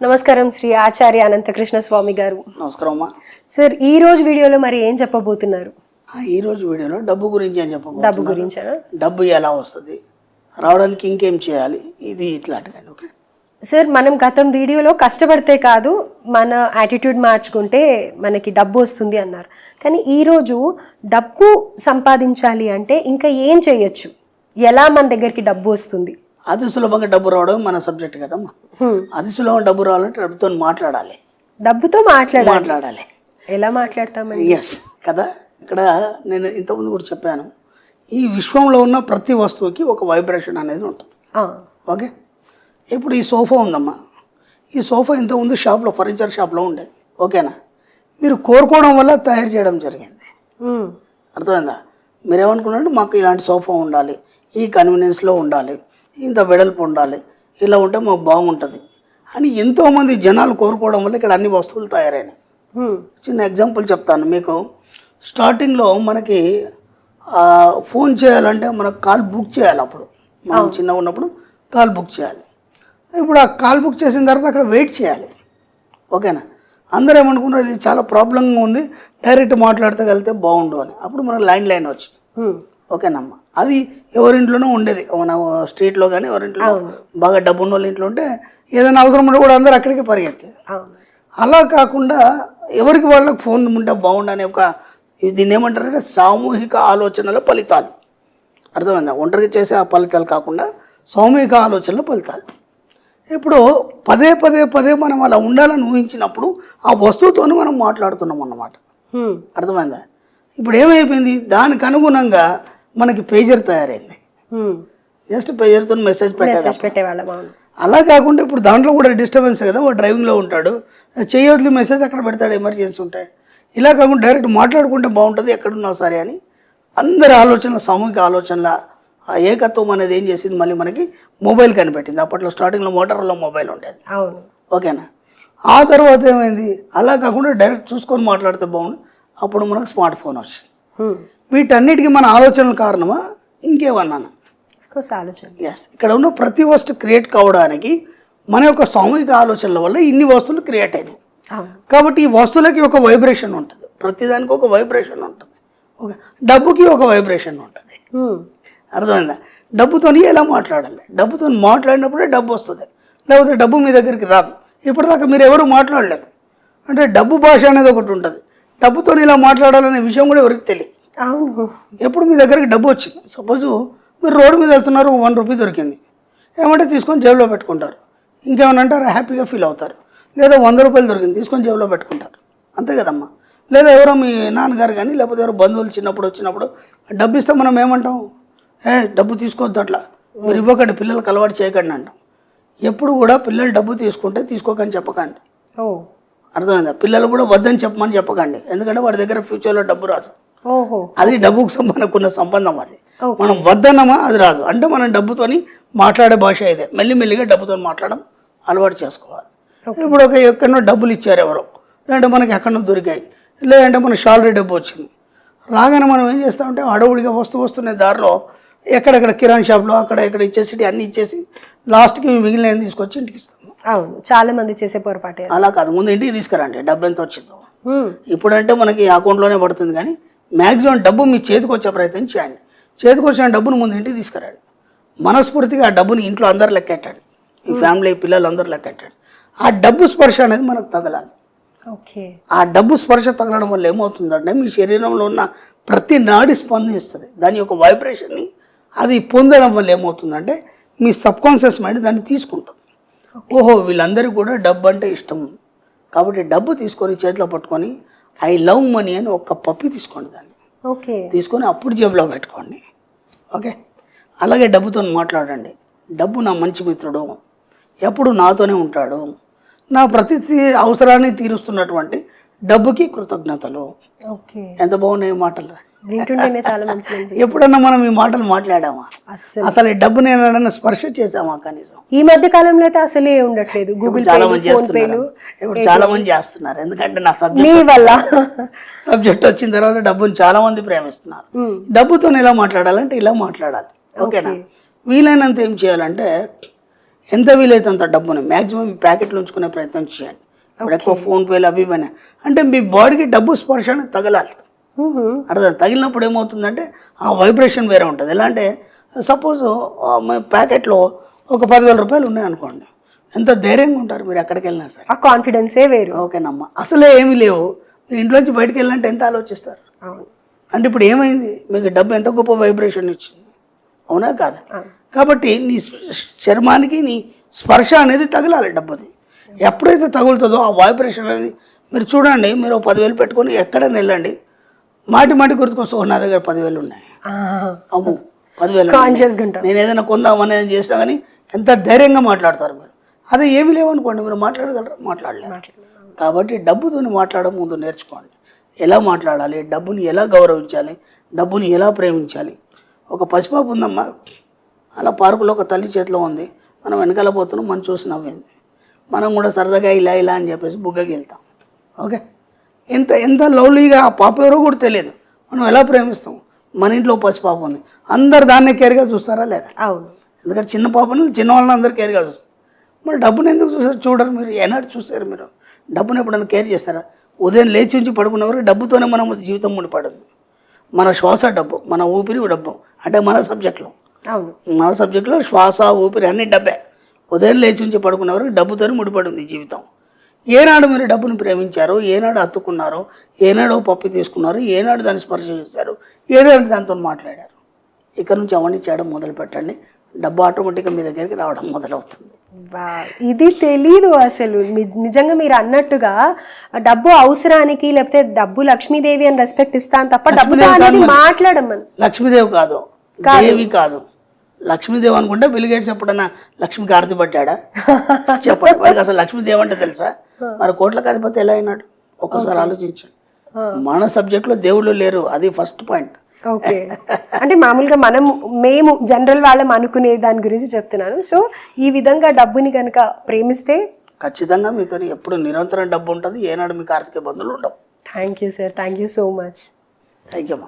నమస్కారం శ్రీ ఆచార్య అనంతకృష్ణ స్వామి గారు. నమస్కారం అమ్మా. సార్ ఈ రోజు వీడియోలో మరి ఏం చెప్పబోతున్నారు? ఆ, ఈ రోజు వీడియోలో డబ్బు గురించి అని డబ్బు చెప్పబోతున్నా గురించేనా డబ్బు ఎలా వస్తుంది? రావడానికి ఇంకేం చేయాలి? ఇది ఇట్లాంటిదండి ఓకే? సార్ మనం గతం వీడియోలో కష్టపడితే కాదు మన యాటిట్యూడ్ మార్చుకుంటే మనకి డబ్బు వస్తుంది అన్నారు. కానీ ఈ రోజు డబ్బు సంపాదించాలి అంటే ఇంకా ఏం చేయొచ్చు? ఎలా మన దగ్గరికి డబ్బు వస్తుంది? అతి సులభంగా డబ్బు రావడం మన సబ్జెక్ట్ కదమ్మా. అతి సులభంగా డబ్బు రావాలంటే డబ్బుతో మాట్లాడాలి. డబ్బుతో మాట్లాడాలి. మాట్లాడాలి. ఎలా మాట్లాడతామండి? ఎస్ కదా? ఇక్కడ నేను ఇంతకుముందు కూడా చెప్పాను. ఈ విశ్వంలో ఉన్న ప్రతి వస్తువుకి ఒక వైబ్రేషన్ అనేది ఉంటుంది. ఓకే? ఇప్పుడు ఈ సోఫా ఉందమ్మా. ఈ సోఫా ఇంతకుముందు షాప్లో ఫర్నిచర్ షాప్లో ఉండేది. ఓకేనా? మీరు కోరుకోవడం వల్ల తయారు చేయడం జరిగింది. అర్థమైందా? మీరేమనుకున్నారంటే మాకు ఇలాంటి సోఫా ఉండాలి. ఈ కన్వీనియన్స్లో ఉండాలి. ఇంత వెడల్పు ఉండాలి. ఇలా ఉంటే మాకు బాగుంటుంది అని ఎంతోమంది జనాలు కోరుకోవడం వల్ల ఇక్కడ అన్ని వస్తువులు తయారైనాయి. చిన్న ఎగ్జాంపుల్ చెప్తాను మీకు. స్టార్టింగ్లో మనకి ఫోన్ చేయాలంటే మనకు కాల్ బుక్ చేయాలి అప్పుడు. మనం చిన్నగా ఉన్నప్పుడు కాల్ బుక్ చేయాలి. ఇప్పుడు ఆ కాల్ బుక్ చేసిన తర్వాత అక్కడ వెయిట్ చేయాలి. ఓకేనా? అందరూ ఏమనుకున్నారు ఇది చాలా ప్రాబ్లంగా ఉంది డైరెక్ట్ మాట్లాడితే వెళ్తే బాగుండు అని. అప్పుడు మనకు లైన్ లైన్ వచ్చింది. ఓకేనమ్మా. అది ఎవరింట్లోనూ ఉండేది. మన స్ట్రీట్లో కానీ ఎవరింట్లో బాగా డబ్బు ఉన్న వాళ్ళ ఇంట్లో ఉంటే ఏదైనా అవసరం ఉంటే కూడా అందరూ అక్కడికి పరిగెత్తారు. అవును. అలా కాకుండా ఎవరికి వాళ్ళకి ఫోన్ ఉంటే బాగుండని ఒక దీన్ని ఏమంటారంటే సామూహిక ఆలోచనల ఫలితాలు. అర్థమైందా? ఒంటరిగా చేసే ఆ ఫలితాలు కాకుండా సామూహిక ఆలోచనల ఫలితాలు. ఇప్పుడు పదే పదే పదే మనం అలా ఉండాలని ఊహించినప్పుడు ఆ వస్తువుతోనే మనం మాట్లాడుతున్నాం అన్నమాట. అర్థమైందా? ఇప్పుడు ఏమైపోయింది? దానికి అనుగుణంగా మనకి పేజర్ తయారైంది. జస్ట్ పేజర్తో మెసేజ్ అవును. అలా కాకుండా ఇప్పుడు దాంట్లో కూడా డిస్టర్బెన్స్ కదా వాడు డ్రైవింగ్లో ఉంటాడు. చేయొద్దు మెసేజ్ అక్కడ పెడతాడు ఎమర్జెన్సీ ఉంటాయి ఇలా కాకుండా డైరెక్ట్ మాట్లాడుకుంటే బాగుంటుంది ఎక్కడున్నావు సరే అని. అందరి ఆలోచనలు సామూహిక ఆలోచనల ఆ ఏకత్వం అనేది ఏం చేసింది? మళ్ళీ మనకి మొబైల్ కనిపెట్టింది. అప్పట్లో స్టార్టింగ్లో మోటార్లో మొబైల్ ఉండేది. ఓకేనా? ఆ తర్వాత ఏమైంది? అలా కాకుండా డైరెక్ట్ చూసుకొని మాట్లాడితే బాగుండు. అప్పుడు మనకు స్మార్ట్ ఫోన్ వచ్చింది. వీటన్నిటికీ మన ఆలోచనల కారణమా? ఇంకేమన్నాను? ఆలోచన. ఎస్ ఇక్కడ ఉన్న ప్రతి వస్తువు క్రియేట్ కావడానికి మన యొక్క సామూహిక ఆలోచనల వల్ల ఇన్ని వస్తువులు క్రియేట్ అయినాయి. కాబట్టి ఈ వస్తువులకి ఒక వైబ్రేషన్ ఉంటుంది. ప్రతిదానికి ఒక వైబ్రేషన్ ఉంటుంది. ఓకే. డబ్బుకి ఒక వైబ్రేషన్ ఉంటుంది. హ్మ్. అర్థమైందా? డబ్బుతోని ఎలా మాట్లాడాలి? డబ్బుతో మాట్లాడినప్పుడే డబ్బు వస్తుంది. లేకపోతే డబ్బు మీ దగ్గరికి రాదు. ఇప్పటిదాకా మీరు ఎవరు మాట్లాడలేదు. అంటే డబ్బు భాష అనేది ఒకటి ఉంటుంది. డబ్బుతో ఇలా మాట్లాడాలనే విషయం కూడా ఎవరికి తెలియదు. అవును. ఎప్పుడు మీ దగ్గరికి డబ్బు వచ్చింది? సపోజ్ మీరు రోడ్డు మీద వెళ్తున్నారు వన్ రూపీ దొరికింది. ఏమంటే తీసుకొని జేబులో పెట్టుకుంటారు. ఇంకేమైనా అంటారు? హ్యాపీగా ఫీల్ అవుతారు. లేదా వంద రూపాయలు దొరికింది తీసుకొని జేబులో పెట్టుకుంటారు. అంతే కదమ్మా. లేదా ఎవరో మీ నాన్నగారు కానీ లేకపోతే ఎవరో బంధువులు చిన్నప్పుడు వచ్చినప్పుడు డబ్బు ఇస్తే మనం ఏమంటాం? ఏ డబ్బు తీసుకోవద్దు అట్లా. మీరు ఇవ్వకండి పిల్లలకు అలవాటు చేయకండి అంటాం. ఎప్పుడు కూడా పిల్లలు డబ్బు తీసుకుంటే తీసుకోకని చెప్పకండి. ఓ. అర్థమైందా? పిల్లలు కూడా వద్దని చెప్పమని చెప్పకండి. ఎందుకంటే వాడి దగ్గర ఫ్యూచర్లో డబ్బు రాదు. అది డబ్బుకు మనకున్న సంబంధం అది. మనం వద్దన్నమా అది రాదు. అంటే మనం డబ్బుతోని మాట్లాడే భాష ఇదే. మెల్లిమెల్లిగా డబ్బుతో మాట్లాడడం అలవాటు చేసుకోవాలి. ఇప్పుడు ఒక ఎక్కడో డబ్బులు ఇచ్చారు ఎవరో. లేదంటే మనకి ఎక్కడో దొరికాయి. లేదంటే మన శాలరీ డబ్బు వచ్చింది. రాగానే మనం ఏం చేస్తామంటే అడవుడిగా వస్తూ వస్తున్న దారిలో ఎక్కడెక్కడ కిరాణ్ షాప్లో అక్కడ ఇక్కడ ఇచ్చేసి అన్ని ఇచ్చేసి లాస్ట్కి మిగిలిన తీసుకొచ్చి ఇంటికి ఇస్తాం. అవును. చాలా మంది చేసే పొరపాటే అలా కాదు. ముందు ఇంటికి తీసుకురండి. డబ్బు ఎంత వచ్చిందో. ఇప్పుడంటే మనకి అకౌంట్లోనే పడుతుంది కానీ మ్యాక్సిమం డబ్బు మీ చేతికి వచ్చే ప్రయత్నం చేయండి. చేతికి వచ్చిన డబ్బును ముందు ఇంటికి తీసుకురండి. మనస్ఫూర్తిగా ఆ డబ్బుని ఇంట్లో అందరు లెక్కెట్టాడు. ఈ ఫ్యామిలీ పిల్లలు అందరూ లెక్కెట్టాడు. ఆ డబ్బు స్పర్శ అనేది మనకు తగలాలి. ఓకే. ఆ డబ్బు స్పర్శ తగలడం వల్ల ఏమవుతుందంటే మీ శరీరంలో ఉన్న ప్రతి నాడి స్పందిస్తుంది. దాని యొక్క వైబ్రేషన్ని అది పొందడం వల్ల ఏమవుతుందంటే మీ సబ్కాన్షియస్ మైండ్ దాన్ని తీసుకుంటుంది. ఓహో వీళ్ళందరికీ కూడా డబ్బు అంటే ఇష్టం. కాబట్టి డబ్బు తీసుకొని చేతిలో పట్టుకొని ఐ లవ్ మనీ అని ఒక్క పప్పి తీసుకోండి దాన్ని. ఓకే. తీసుకొని అప్పుడు జేబులో పెట్టుకోండి. ఓకే? అలాగే డబ్బుతో మాట్లాడండి. డబ్బు నా మంచి మిత్రుడు. ఎప్పుడు నాతోనే ఉంటాడు. నా ప్రతి అవసరాన్ని తీరుస్తున్నటువంటి డబ్బుకి కృతజ్ఞతలు. ఎంత బాగున్నాయి మాటలు. వింటుంటేనే చాలా మంచిగా ఉంది ఎప్పుడన్నా మనం ఈ మాటలు మాట్లాడామా? అసలు ఈ డబ్బుని ఏమన్నా స్పర్శ చేసామా కనీసం? ఈ మధ్య కాలంలో అయితే అసలే ఉండట్లేదు. గూగుల్ చాలా మంది చేస్తున్నారు. ఇప్పుడు చాలా మంది చేస్తున్నారు. ఎందుకంటే నా సబ్జెక్ట్ వల్ల. సబ్జెక్ట్ వచ్చిన తర్వాత డబ్బుని చాలా మంది ప్రేమిస్తున్నారు. డబ్బుతో ఎలా మాట్లాడాలంటే ఇలా మాట్లాడాలి. ఓకేనా? వీలైనంత ఏం చేయాలంటే ఎంత వీలైతే అంత డబ్బుని మ్యాక్సిమం ప్యాకెట్లో ఉంచుకునే ప్రయత్నం చేయండి. ఇప్పుడు ఎక్కువ ఫోన్పేలు అవి ఇవన్నీ. అంటే మీ బాడీకి డబ్బు స్పర్శ తగలాలి. అర్థం. తగిలినప్పుడు ఏమవుతుందంటే ఆ వైబ్రేషన్ వేరే ఉంటుంది. ఎలా అంటే సపోజ్ ప్యాకెట్లో ఒక పదివేల రూపాయలు ఉన్నాయి అనుకోండి. ఎంత ధైర్యంగా ఉంటారు మీరు ఎక్కడికి వెళ్ళినా సరే. ఆ కాన్ఫిడెన్సే వేరు. ఓకేనమ్మా. అసలే ఏమీ లేవు. మీరు ఇంట్లోంచి బయటికి వెళ్ళాలంటే ఎంత ఆలోచిస్తారు? అంటే ఇప్పుడు ఏమైంది? మీకు డబ్బు ఎంత గొప్ప వైబ్రేషన్ ఇచ్చింది? అవునా కాదా. కాబట్టి నీ చర్మానికి నీ స్పర్శ అనేది తగలాలి డబ్బుది. ఎప్పుడైతే తగులుతుందో ఆ వైబ్రేషన్ అనేది మీరు చూడండి మీరు పదివేలు పెట్టుకొని ఎక్కడైనా వెళ్ళండి. మాటి మాటి గుర్తుకొస్తూ నా దగ్గర పదివేలు ఉన్నాయి. అమ్ము పదివేలు నేను ఏదైనా కొందామని ఏదైనా చేసినా కానీ ఎంత ధైర్యంగా మాట్లాడతారు మీరు. అదే ఏమి లేవనుకోండి మీరు మాట్లాడగలరా? మాట్లాడలేరు. కాబట్టి డబ్బుతో మాట్లాడడం ముందు నేర్చుకోండి. ఎలా మాట్లాడాలి? డబ్బుని ఎలా గౌరవించాలి? డబ్బుని ఎలా ప్రేమించాలి? ఒక పసిపాపు ఉందమ్మా. అలా పార్కులో ఒక తల్లి చేతిలో ఉంది. మనం వెనకాల పోతున్నాం మనం చూసి నవ్వింది. మనం కూడా సరదాగా ఇలా ఇలా అని చెప్పేసి బుగ్గకి వెళ్తాం. ఓకే? ఎంత ఎంత లవ్లీగా ఆ పాప ఎవరో కూడా తెలియదు. మనం ఎలా ప్రేమిస్తాం? మన ఇంట్లో పసిపాప ఉంది. అందరు దాన్నే కేర్గా చూస్తారా లేదా? అవును. ఎందుకంటే చిన్న పాపని చిన్న వాళ్ళని అందరూ కేర్గా చూస్తారు. మరి డబ్బుని ఎందుకు చూసారు చూడరు మీరు. ఏనాడు చూస్తారు మీరు? డబ్బుని ఎప్పుడైనా కేర్ చేస్తారా? ఉదయం లేచి ఉంచి పడుకునే వరకు డబ్బుతోనే మనం జీవితం ముడిపడదు. మన శ్వాస డబ్బు మన ఊపిరి డబ్బు అంటే మన సబ్జెక్ట్లో. అవును. మన సబ్జెక్ట్లో శ్వాస ఊపిరి అన్ని డబ్బే. ఉదయం లేచి ఉంచి పడుకునే వరకు డబ్బుతోనే ముడిపడి ఉంది జీవితం. ఏనాడు మీరు డబ్బుని ప్రేమించారు ఏనాడు హత్తుకున్నారు ఏనాడు పప్పు తీసుకున్నారు ఏనాడు దాన్ని స్పర్శ చేశారు ఏనాడు దాంతో మాట్లాడారు. ఇక్కడ నుంచి అవన్నీ చేయడం మొదలు పెట్టండి. డబ్బు ఆటోమేటిక్గా మీ దగ్గరికి రావడం మొదలవుతుంది. ఇది తెలీదు అసలు. నిజంగా మీరు అన్నట్టుగా డబ్బు అవసరానికి లేకపోతే డబ్బు లక్ష్మీదేవి అని రెస్పెక్ట్ ఇస్తాను తప్ప కాదు మరి. మాట్లాడమని. లక్ష్మీదేవి కాదు. దేవి కాదు. లక్ష్మీదేవి అనుకుంటే బిల్ గేట్స్ ఎప్పుడన్నా లక్ష్మికి ఆరతి పట్టాడా? చెప్పండి. వాడికి అసలు లక్ష్మీదేవి అంటే తెలుసా? మరి కోట్లకు అధిపతి ఎలా అయినాడు? ఒక్కసారి ఆలోచించండి. మన సబ్జెక్ట్లో దేవుళ్ళు లేరు. అది ఫస్ట్ పాయింట్ ఓకే. అంటే మామూలుగా మనం మేము జనరల్ వాళ్ళం అనుకునే దాని గురించి చెప్తున్నాను. సో ఈ విధంగా డబ్బుని కనుక ప్రేమిస్తే? ఖచ్చితంగా మీతో ఎప్పుడు నిరంతరం డబ్బు ఉంటుంది. ఏనాడు మీకు ఆర్థిక ఇబ్బందులు ఉండవు. Thank you sir thank you so much thank you